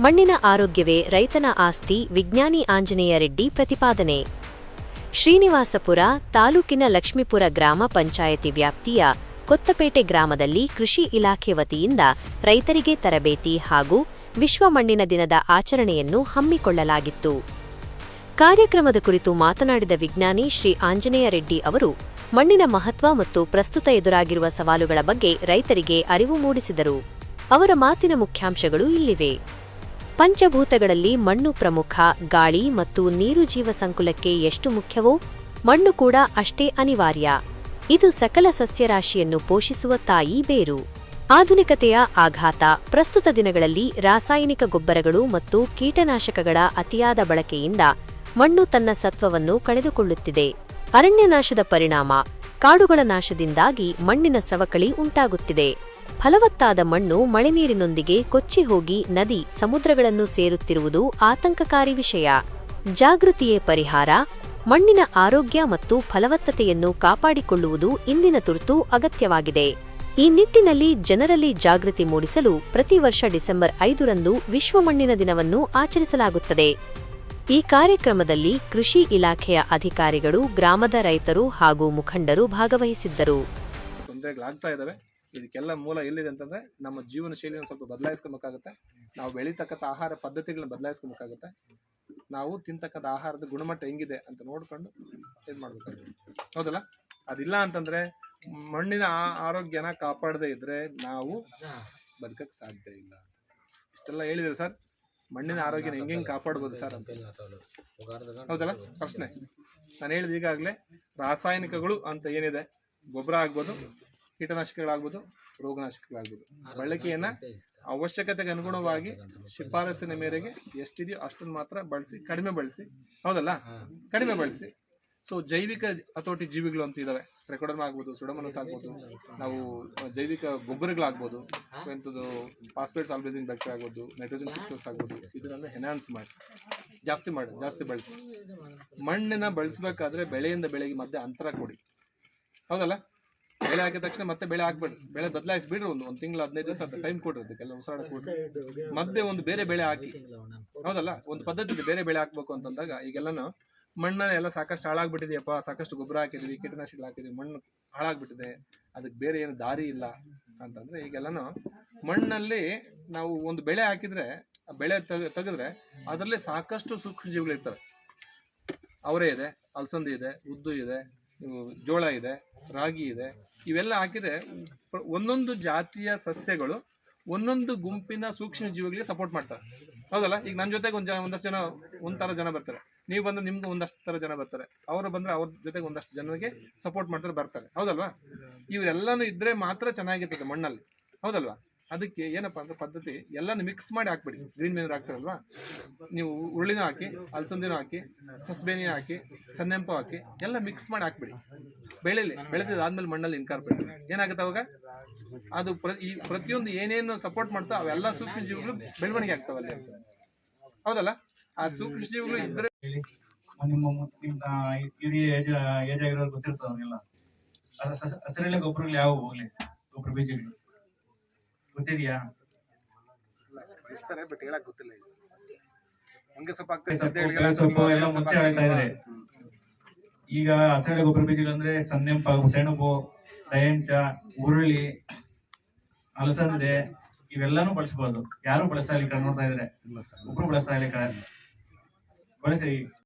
ಮಣ್ಣಿನ ಆರೋಗ್ಯವೇ ರೈತನ ಆಸ್ತಿ, ವಿಜ್ಞಾನಿ ಆಂಜನೇಯ ರೆಡ್ಡಿ ಪ್ರತಿಪಾದನೆ. ಶ್ರೀನಿವಾಸಪುರ, ತಾಲೂಕಿನ ಲಕ್ಷ್ಮೀಪುರ ಗ್ರಾಮ ಪಂಚಾಯತಿ ವ್ಯಾಪ್ತಿಯ ಕೊತ್ತಪೇಟೆ ಗ್ರಾಮದಲ್ಲಿ ಕೃಷಿ ಇಲಾಖೆ ವತಿಯಿಂದ ರೈತರಿಗೆ ತರಬೇತಿ ಹಾಗೂ ವಿಶ್ವ ಮಣ್ಣಿನ ದಿನದ ಆಚರಣೆಯನ್ನು ಹಮ್ಮಿಕೊಳ್ಳಲಾಗಿತ್ತು. ಕಾರ್ಯಕ್ರಮದ ಕುರಿತು ಮಾತನಾಡಿದ ವಿಜ್ಞಾನಿ ಶ್ರೀ ಆಂಜನೇಯ ರೆಡ್ಡಿ ಅವರು, ಮಣ್ಣಿನ ಮಹತ್ವ ಮತ್ತು ಪ್ರಸ್ತುತ ಎದುರಾಗಿರುವ ಸವಾಲುಗಳ ಬಗ್ಗೆ ರೈತರಿಗೆ ಅರಿವು ಮೂಡಿಸಿದರು. ಅವರ ಮಾತಿನ ಮುಖ್ಯಾಂಶಗಳು ಇಲ್ಲಿವೆ. ಪಂಚಭೂತಗಳಲ್ಲಿ ಮಣ್ಣು ಪ್ರಮುಖ, ಗಾಳಿ ಮತ್ತು ನೀರು ಜೀವ ಸಂಕುಲಕ್ಕೆ ಎಷ್ಟು ಮುಖ್ಯವೋ, ಮಣ್ಣು ಕೂಡ ಅಷ್ಟೇ ಅನಿವಾರ್ಯ. ಇದು ಸಕಲ ಸಸ್ಯರಾಶಿಯನ್ನು ಪೋಷಿಸುವ ತಾಯಿ ಬೇರು. ಆಧುನಿಕತೆಯ ಆಘಾತ, ಪ್ರಸ್ತುತ ದಿನಗಳಲ್ಲಿ ರಾಸಾಯನಿಕ ಗೊಬ್ಬರಗಳು ಮತ್ತು ಕೀಟನಾಶಕಗಳ ಅತಿಯಾದ ಬಳಕೆಯಿಂದ ಮಣ್ಣು ತನ್ನ ಸತ್ವವನ್ನು ಕಳೆದುಕೊಳ್ಳುತ್ತಿದೆ. ಅರಣ್ಯನಾಶದ ಪರಿಣಾಮ, ಕಾಡುಗಳ ನಾಶದಿಂದಾಗಿ ಮಣ್ಣಿನ ಸವಕಳಿ ಉಂಟಾಗುತ್ತಿದೆ. ಫಲವತ್ತಾದ ಮಣ್ಣು ಮಳೆ ನೀರಿನೊಂದಿಗೆ ಕೊಚ್ಚಿ ಹೋಗಿ ನದಿ ಸಮುದ್ರಗಳನ್ನು ಸೇರುತ್ತಿರುವುದು ಆತಂಕಕಾರಿ ವಿಷಯ. ಜಾಗೃತಿಯೇ ಪರಿಹಾರ. ಮಣ್ಣಿನ ಆರೋಗ್ಯ ಮತ್ತು ಫಲವತ್ತತೆಯನ್ನು ಕಾಪಾಡಿಕೊಳ್ಳುವುದು ಇಂದಿನ ತುರ್ತು ಅಗತ್ಯವಾಗಿದೆ. ಈ ನಿಟ್ಟಿನಲ್ಲಿ ಜನರಲ್ಲಿ ಜಾಗೃತಿ ಮೂಡಿಸಲು ಪ್ರತಿ ವರ್ಷ ಡಿಸೆಂಬರ್ ಐದರಂದು ವಿಶ್ವ ಮಣ್ಣಿನ ದಿನವನ್ನು ಆಚರಿಸಲಾಗುತ್ತದೆ. ಈ ಕಾರ್ಯಕ್ರಮದಲ್ಲಿ ಕೃಷಿ ಇಲಾಖೆಯ ಅಧಿಕಾರಿಗಳು, ಗ್ರಾಮದ ರೈತರು ಹಾಗೂ ಮುಖಂಡರು ಭಾಗವಹಿಸಿದ್ದರು. ಇದಕ್ಕೆಲ್ಲ ಮೂಲ ಎಲ್ಲಿದೆ ಅಂತಂದ್ರೆ ನಮ್ಮ ಜೀವನ ಶೈಲಿಯನ್ನು ಸ್ವಲ್ಪ ಬದಲಾಯಿಸ್ಕೋಬೇಕಾಗುತ್ತೆ. ನಾವು ಬೆಳೀತಕ್ಕಂಥ ಆಹಾರ ಪದ್ಧತಿಗಳನ್ನ ಬದಲಾಯಿಸ್ಕೋಬೇಕಾಗುತ್ತೆ. ನಾವು ತಿಂತಕ್ಕಂಥ ಆಹಾರದ ಗುಣಮಟ್ಟ ಹೆಂಗಿದೆ ಅಂತ ನೋಡ್ಕೊಂಡು ಇದು ಮಾಡ್ಬೇಕಾಗುತ್ತೆ. ಹೌದಲ್ಲ? ಅದಿಲ್ಲ ಅಂತಂದ್ರೆ ಮಣ್ಣಿನ ಆರೋಗ್ಯನ ಕಾಪಾಡದೇ ಇದ್ರೆ ನಾವು ಬದುಕಕ್ಕೆ ಸಾಧ್ಯ ಇಲ್ಲ. ಇಷ್ಟೆಲ್ಲ ಹೇಳಿದ್ರೆ ಸರ್. ಮಣ್ಣಿನ ಆರೋಗ್ಯನ ಹೆಂಗೆ ಹೆಂಗೆ ಕಾಪಾಡ್ಬೋದು ಸರ್ ಅಂತ. ಹೌದಲ್ಲ? ಪ್ರಶ್ನೆ. ನಾನು ಹೇಳಿದ ಈಗಾಗಲೇ ರಾಸಾಯನಿಕಗಳು ಅಂತ ಏನಿದೆ? ಗೊಬ್ಬರ ಆಗ್ಬೋದು ಕೀಟನಾಶಕಗಳಾಗ್ಬೋದು ರೋಗನಾಶಕಗಳಾಗ್ಬೋದು. ಬಳಕೆಯನ್ನ ಅವಶ್ಯಕತೆಗೆ ಅನುಗುಣವಾಗಿ ಶಿಫಾರಸಿನ ಮೇರೆಗೆ ಎಷ್ಟಿದೆಯೋ ಅಷ್ಟನ್ನು ಮಾತ್ರ ಬಳಸಿ ಕಡಿಮೆ ಬಳಸಿ. ಹೌದಲ್ಲ? ಕಡಿಮೆ ಬಳಸಿ. ಸೊ ಜೈವಿಕ ಹತೋಟಿ ಜೀವಿಗಳು ಅಂತ ಇದಾವೆ. ರೆಕಾರ್ಡರ್ ಆಗ್ಬೋದು ಸುಡಮನಸ್ ಆಗ್ಬೋದು ನಾವು ಜೈವಿಕ ಗೊಬ್ಬರಗಳಾಗ್ಬೋದು. ಎಂಥದ್ದು ಫಾಸ್ಫೇಟ್ ಸಾಲ್ಬೇಸಿಂಗ್ ಬ್ಯಾಕ್ಟೀರಿಯಾ ಆಗ್ಬೋದು ನೈಟ್ರೋಜನ್ ಫಿಕ್ಸೋಸ್ ಆಗ್ಬೋದು. ಇದನ್ನೆಲ್ಲ ಎನ್ಹಾನ್ಸ್ ಮಾಡಿ. ಜಾಸ್ತಿ ಮಾಡಿ ಜಾಸ್ತಿ ಬಳಸಿ. ಮಣ್ಣನ್ನ ಬಳಸಬೇಕಾದ್ರೆ ಬೆಳೆಯಿಂದ ಬೆಳೆಗೆ ಮಧ್ಯೆ ಅಂತರ ಕೊಡಿ. ಹೌದಲ್ಲ? ಬೆಳೆ ಹಾಕಿದ ತಕ್ಷಣ ಮತ್ತೆ ಬೆಳೆ ಹಾಕ್ಬೇಡ್ರಿ. ಬೆಳೆ ಬದಲಾಯಿಸಿ ಬಿಡ್ರಿ ಒಂದು ಒಂದು ತಿಂಗಳು ಹದಿನೈದು ದಿವಸ ಅಂತ ಟೈಮ್ ಕೊಡ್ರಿ ಅದಕ್ಕೆಲ್ಲ ಉಸಾಡ ಕೊಡ್ರಿ. ಮತ್ತೆ ಒಂದು ಬೇರೆ ಬೆಳೆ ಹಾಕಿ. ಹೌದಲ್ಲ? ಒಂದು ಪದ್ಧತಿ ಬೇರೆ ಬೆಳೆ ಹಾಕ್ಬೇಕು ಅಂತಂದಾಗ ಈಗೆಲ್ಲನೂ ಮಣ್ಣನ್ನ ಎಲ್ಲ ಸಾಕಷ್ಟು ಹಾಳಾಗ್ಬಿಟ್ಟಿದೆಯಪ್ಪ ಸಾಕಷ್ಟು ಗೊಬ್ಬರ ಹಾಕಿದ್ವಿ ಕೀಟನಾಶಕಗಳು ಹಾಕಿದ್ವಿ ಮಣ್ಣು ಹಾಳಾಗ್ಬಿಟ್ಟಿದೆ ಅದಕ್ಕೆ ಬೇರೆ ಏನು ದಾರಿ ಇಲ್ಲ ಅಂತಂದ್ರೆ ಈಗೆಲ್ಲನೂ ಮಣ್ಣಲ್ಲಿ ನಾವು ಒಂದು ಬೆಳೆ ಹಾಕಿದ್ರೆ ಆ ಬೆಳೆ ತಗದ್ರೆ ಅದರಲ್ಲಿ ಸಾಕಷ್ಟು ಸೂಕ್ಷ್ಮ ಜೀವಿಗಳು ಇರ್ತವೆ ಅವರೇ ಇದೆ ಅಲಸಂದಿ ಇದೆ ಉದ್ದು ಇದೆ ಜೋಳ ಇದೆ, ರಾಗಿ ಇದೆ, ಇವೆಲ್ಲ ಹಾಕಿದರೆ ಒಂದೊಂದು ಜಾತಿಯ ಸಸ್ಯಗಳು ಒಂದೊಂದು ಗುಂಪಿನ ಸೂಕ್ಷ್ಮ ಜೀವಿಗಳಿಗೆ ಸಪೋರ್ಟ್ ಮಾಡ್ತಾರೆ. ಹೌದಲ್ಲ? ಈಗ ನನ್ನ ಜೊತೆಗೆ ಒಂದು ಜನ ಒಂದಷ್ಟು ಜನ, ಒಂಥರ ಜನ ಬರ್ತಾರೆ. ನೀವು ಬಂದ್ರೆ ನಿಮ್ಗೆ ಒಂದಷ್ಟು ಥರ ಜನ ಬರ್ತಾರೆ. ಅವರು ಬಂದರೆ ಅವ್ರ ಜೊತೆಗೆ ಒಂದಷ್ಟು ಜನರಿಗೆ ಸಪೋರ್ಟ್ ಮಾಡ್ತಾರೆ, ಬರ್ತಾರೆ. ಹೌದಲ್ವಾ? ಇವರೆಲ್ಲನೂ ಇದ್ದರೆ ಮಾತ್ರ ಚೆನ್ನಾಗಿರ್ತದೆ ಮಣ್ಣಲ್ಲಿ. ಹೌದಲ್ವಾ? ಅದಕ್ಕೆ ಏನಪ್ಪಾ ಅಂದ್ರೆ ಪದ್ಧತಿ ಎಲ್ಲಾನು ಮಿಕ್ಸ್ ಮಾಡಿ ಹಾಕ್ಬಿಡಿ. ಗ್ರೀನ್ ಮೇನರ್ ಹಾಕ್ತಾರಲ್ವಾ? ನೀವು ಉರುಳಿನೂ ಹಾಕಿ, ಅಲಸಂದಿನೂ ಹಾಕಿ ಸಸ್ಬೇನಿ ಹಾಕಿ ಸನ್ನೆಂಪು ಹಾಕಿ ಎಲ್ಲ ಮಿಕ್ಸ್ ಮಾಡಿ ಹಾಕ್ಬಿಡಿ. ಬೆಳೆದಿದ್ದು ಆದ್ಮೇಲೆ ಮಣ್ಣಲ್ಲಿ ಇನ್ಕಾರ್ಪೇಟ್ ಏನಾಗುತ್ತೆ ಅವಾಗ? ಅದು ಈ ಪ್ರತಿಯೊಂದು ಏನೇನು ಸಪೋರ್ಟ್ ಮಾಡ್ತಾ ಅವೆಲ್ಲ ಸೂಕ್ಷ್ಮ ಜೀವಿಗಳು ಬೆಳವಣಿಗೆ ಆಗ್ತಾವಲ್ಲಿ ಹೌದಲ್ಲ? ಆ ಸೂಕ್ಷ್ಮ ಜೀವಿಗಳು ಇದ್ರೆ ನಿಮ್ಮ ಸಸ- ಹಸಿರೆಲೆ ಗೊಬ್ಬರಗಳು ಯಾವ ಹೋಗ್ಲಿ? ಗೊಬ್ಬರ ಬೀಜಗಳು. ಗೊತ್ತಿದ್ಯಾ? ಇರ್ತಾರೆ ಬಟ್ ಹೇಳಕ್ ಗೊತ್ತಿಲ್ಲ ಹಂಗೆ ಸ್ವಲ್ಪ ಎಲ್ಲ ಸ್ವಲ್ಪ ಮುಂಚೆ ಹೇಳ್ತಾ ಇದ್ರೆ? ಈಗ ಹಸಿರೆಲೆ ಗೊಬ್ಬರ ಬೀಜಗಳು ಅಂದ್ರೆ ಸನ್ನೆಂಪ ಸೆಣಬು ಡಯಂಚ ಉರುಳಿ ಅಲಸಂದೆ ಇವೆಲ್ಲಾನು ಬಳಸಬಹುದು ಯಾರು ಬಳಸ್ತಾ ಇಲ್ಲ ನೋಡ್ತಾ ಇದ್ರೆ. ಒಬ್ರು ಬಳಸ್ತಾ ಇಲ್ಲ ಬಳಸಿ